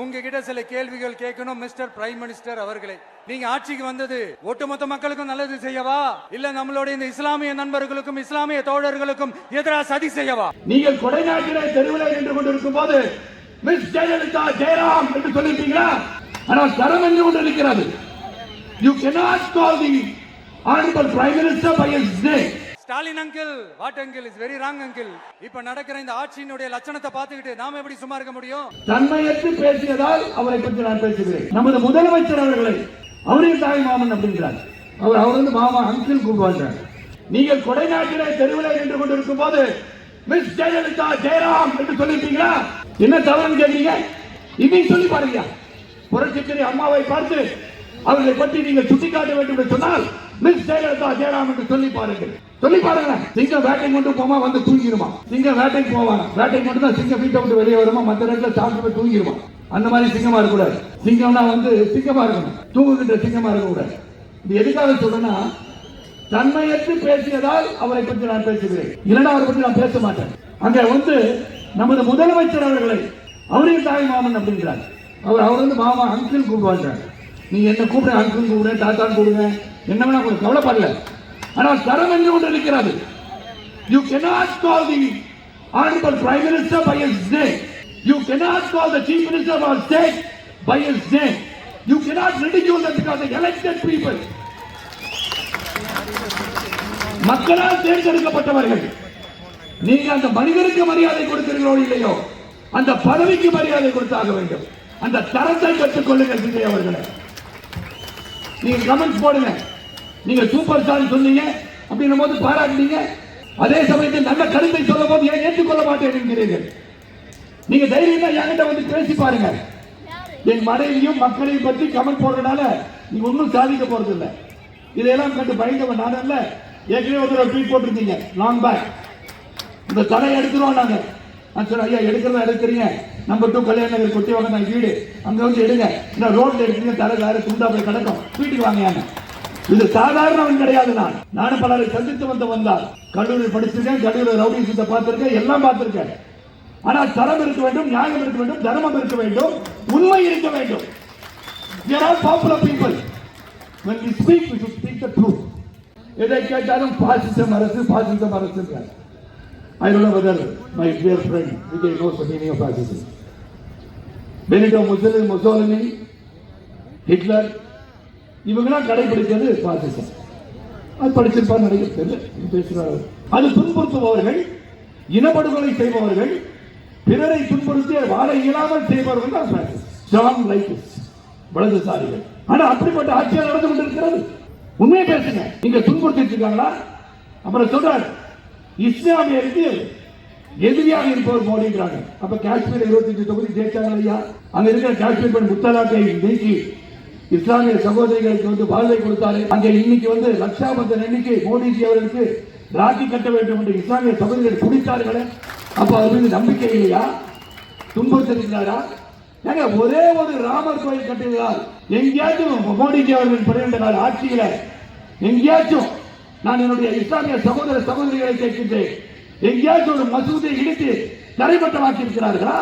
உங்ககிட்ட சில கேள்விகள் கேட்கணும் மிஸ்டர் பிரைம் மினிஸ்டர் அவர்களே. நீங்க ஆட்சிக்கு வந்தது ஒட்டுமொத்த மக்களுக்கும் நல்லது செய்யவா? இல்ல நம்மளுடைய இந்த இஸ்லாமிய நண்பர்களுக்கும் இஸ்லாமிய தோழர்களுக்கும் எதிராக சதி செய்யவா? நீங்கள் கொடைநாட்டிலே தெருவில் நின்று கொண்டிருக்கும் போது மிஸ் ஜெயலலிதா ஜெயராம் என்று சொல்லியிருப்பீங்களா ஆனால் தரம் என்று ஒன்று இருக்கிறது. You cannot call the honorable prime minister by his name Stalin uncle what uncle is very wrong uncle இப்ப நடக்கிற இந்த ஆட்சியினுடைய லட்சணத்தை பார்த்துக்கிட்டு நாம எப்படி சும்மா இருக்க முடியும்? தன்மையற்று பேசியதால் அவரை பற்றி நான் பேசுகிறேன். நமது முதலமைச்சர் அவர்களை அவரே தாய் மாமன் அப்படிங்கிறார் அவர் அவர் வந்து மாமா அங்கிள் கூப்பிடுவாங்க நீங்கள் கொடைநாட்டிலே தெருவில் நின்று கொண்டிருக்கும் போது மிஸ் ஜெயலலிதா ஜெயராம் என்று சொல்லிட்டீங்களா? என்ன தவறுன்னு கேட்டீங்க? இன்னைக்கு சொல்லி பாருங்க புரட்சித்தறி அம்மாவை பார்த்து அவர்களை பற்றி நீங்கள் சுட்டிக்காட்ட வேண்டும் என்று சொன்னால் மிஸ் ஜெயலலிதா ஜெயராம் என்று சொல்லி பாருங்கள். சொல்லி பாருங்க சிங்கம் வேட்டை மட்டும் போமா வந்து தூங்கிடுமா? சிங்கம் வேட்டைக்கு போவாங்க வேட்டைக்கு மட்டும் தான் சிங்கம் வீட்டை விட்டு வெளியே வருமா? மற்ற நேரத்தில் சாப்பிட்டு போய் தூங்கிடுமா? அந்த மாதிரி சிங்கமா இருக்கக்கூடாது. சிங்கம்னா வந்து சிங்கமா இருக்கணும். தூங்குகின்ற சிங்கமா இருக்கக்கூடாது. இது எதுக்காக சொல்றேன்னா தன்மையற்று பேசியதால் அவரை பற்றி நான் பேசுகிறேன். இல்லைன்னா அவரை பற்றி நான் பேச மாட்டேன். அங்க வந்து நமது முதலமைச்சர் அவர்களை அவரையும் தாய் மாமன் அப்படிங்கிறார். அவர் அவர் வந்து மாமா அங்கிள் கூப்பிடுவாங்க நீ என்ன கூப்பிட அங்குன்னு கூப்பிட தாத்தான் கூப்பிடுங்க என்ன வேணா கூட கவலைப்படல. ஆனால் தரம் என்று ஒன்று இருக்கிறது. You cannot call the honourable prime minister by his name. You cannot call the chief minister of our state by his name. You cannot ridicule them because they elected மக்களால் தேர்ந்தெடுக்கப்பட்டவர்கள். நீங்க அந்த மனிதனுக்கு மரியாதை கொடுக்கிறீர்களோ இல்லையோ அந்த பதவிக்கு மரியாதை கொடுத்தாக வேண்டும். அந்த தரத்தை கற்றுக்கொள்ளுங்கள் விஜய் அவர்களே. நீங்க கமெண்ட்ஸ் போடுங்க. நீங்க சூப்பர் ஸ்டார் சொன்னீங்க அப்படின்னும் போது பாராட்டுனீங்க. அதே சமயத்தில் நல்ல கருத்தை சொல்லும் போது ஏன் ஏற்றுக்கொள்ள மாட்டேன் என்கிறீர்கள். நீங்க தைரியமா என்கிட்ட வந்து பேசி பாருங்க. என் மனைவியும் மக்களையும் பற்றி கமெண்ட் போடுறதுனால நீங்க ஒன்றும் சாதிக்க போறது இல்லை இதையெல்லாம் கண்டு பயந்தவன் நான் இல்லை ஏற்கனவே ஒரு தடவை ட்வீட் போட்டிருந்தீங்க லாங் பேக் இந்த தடையை எடுத்துருவோம் நாங்கள் நான் சொல்றேன் ஐயா எடுக்கிறதா எடுக்கிறீங்க? நம்பர் டூ கல்யாண நகர் கொட்டி வாங்க நான் வீடு. அங்கே வந்து எடுங்க. இந்த ரோட்ல எடுக்கிறீங்க தலை வேற துண்டா போய் கிடக்கும். வீட்டுக்கு வாங்க இது சாதாரணவன் கிடையாது நான். நானும் பலரை சந்தித்து வந்து வந்தால் கல்லூரி படிச்சிருக்கேன் கல்லூரி ரவுடி சித்த பார்த்திருக்கேன் எல்லாம் பார்த்திருக்கேன். ஆனால் தரம் இருக்க வேண்டும் நியாயம் இருக்க வேண்டும் தர்மம் இருக்க வேண்டும் உண்மை இருக்க வேண்டும். We are all. When we speak, we should speak the truth. எதை கேட்டாலும் பாசிசம் அரசு பாசிசம் அரசு I don't know whether my dear friend Vijay knows the meaning of fascism. Benito Mussolini, Mussolini, Hitler, இவங்கெல்லாம் கடைபிடிக்கிறது பாசிசம் அது படிச்சிருப்பான்னு நினைக்க தெரியல இது அது துன்புறுத்துபவர்கள் இனப்படுகொலை செய்பவர்கள் பிறரை துன்புறுத்தி வாழ இயலாமல் செய்பவர்கள் தான் fascist. Strong righteous. வலதுசாரிகள் ஆனா அப்படிப்பட்ட ஆட்சியாக நடந்து கொண்டிருக்கிறது உண்மையை பேசுங்க நீங்க துன்புறுத்திட்டு இருக்காங்களா அப்புறம் சொல்றாரு இஸ்லாமியருக்கு எதிரியாக இருப்பவர் மோடிங்கிறாங்க அப்ப காஷ்மீர் இருபத்தஞ்சு தொகுதி ஜெயிச்சாங்க ஐயா அங்க இருக்கிற காஷ்மீர் பெண் முத்தலாட்டை நீக்கி இஸ்லாமிய சகோதரிகளுக்கு வந்து வாழ்வை கொடுத்தாரு. அங்கே இன்னைக்கு வந்து லட்சாபந்தன் எண்ணிக்கை மோடிஜி அவர்களுக்கு ராக்கி கட்ட வேண்டும் என்று இஸ்லாமிய சகோதரிகள் குடித்தார்களே அப்ப அவர் மீது நம்பிக்கை இல்லையா? துன்பத்திருக்கிறாரா ஏங்க ஒரே ஒரு ராமர் கோயில் கட்டுகிறார் எங்கேயாச்சும் மோடிஜி அவர்கள் பன்னிரண்டு நாள் எங்கேயாச்சும் நான் என்னுடைய இஸ்லாமிய சகோதர சகோதரிகளை கேட்கின்றேன். எங்கேயாச்சும் ஒரு மசூதியை இடித்து தரைப்பட்டமாக்கி இருக்கிறார்களா